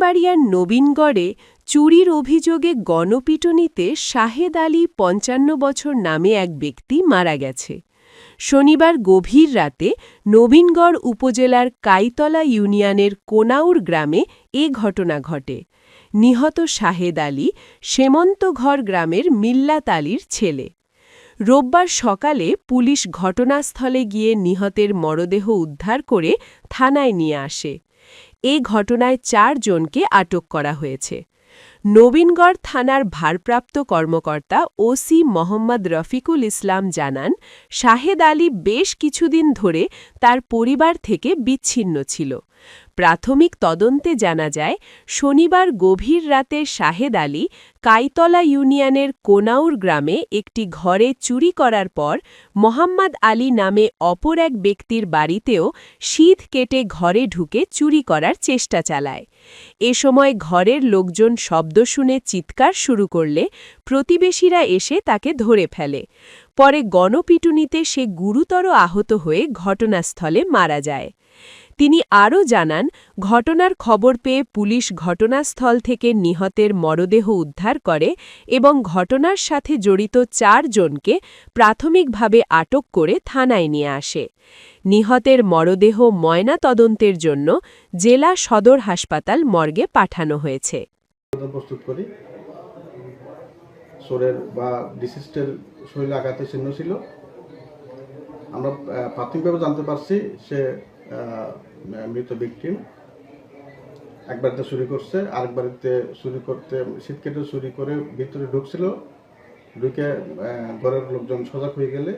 ব্রাহ্মণবাড়িয়ার নবীনগড়ে চুরির অভিযোগে গণপিটুনিতে শাহেদ আলী পঞ্চান্ন বছর নামে এক ব্যক্তি মারা গেছে। শনিবার গভীর রাতে নবীনগড় উপজেলার কাইতলা ইউনিয়নের কোনাউর গ্রামে এ ঘটনা ঘটে। নিহত শাহেদ আলী সেমন্তঘর গ্রামের মিল্লাত আলীর ছেলে। রোববার সকালে পুলিশ ঘটনাস্থলে গিয়ে নিহতের মরদেহ উদ্ধার করে থানায় নিয়ে আসে। এ ঘটনায় চার জনকে আটক করা হয়েছে। নবীনগড় থানার ভারপ্রাপ্ত কর্মকর্তা ওসি মোহাম্মদ রফিকুল ইসলাম জানান, শাহেদ আলী বেশ কিছুদিন ধরে তার পরিবার থেকে বিচ্ছিন্ন ছিল। প্রাথমিক তদন্তে জানা যায়, শনিবার গভীর রাতে শাহেদ আলী কাইতলা ইউনিয়নের কোনাউর গ্রামে একটি ঘরে চুরি করার পর মোহাম্মদ আলী নামে অপর এক ব্যক্তির বাড়িতেও শীত কেটে ঘরে ঢুকে চুরি করার চেষ্টা চালায়। এ সময় ঘরের লোকজন শব্দ শুনে চিৎকার শুরু করলে প্রতিবেশীরা এসে তাকে ধরে ফেলে। পরে গণপিটুনিতে সে গুরুতর আহত হয়ে ঘটনাস্থলে মারা যায়। তিনি আরও জানান, ঘটনার খবর পেয়ে পুলিশ ঘটনাস্থল থেকে নিহতের মরদেহ উদ্ধার করে এবং ঘটনার সাথে জড়িত চারজনকে প্রাথমিকভাবে আটক করে থানায় নিয়ে আসে। নিহতের মরদেহ ময়না তদন্তের জন্য জেলা সদর হাসপাতাল মর্গে পাঠানো হয়েছে। বা শরীরে আঘাতের চিহ্ন ছিল। আমরা প্রাথমিকভাবে জানতে পারছি সে মৃত ভিকটিম এক বাড়িতে চুরি করছে আরেক বাড়িতে চুরি করতে, শীত কেটে চুরি করে ভিতরে ঢুকছিল। ঢুকে ঘরের লোকজন সজাগ হয়ে গেলে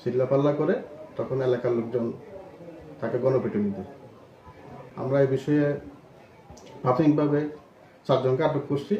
চিল্লাপাল্লা করে, তখন এলাকার লোকজন তাকে গণপিটুনি দেয়। আমরা এই বিষয়ে প্রাথমিকভাবে চারজনকে আটক করছি।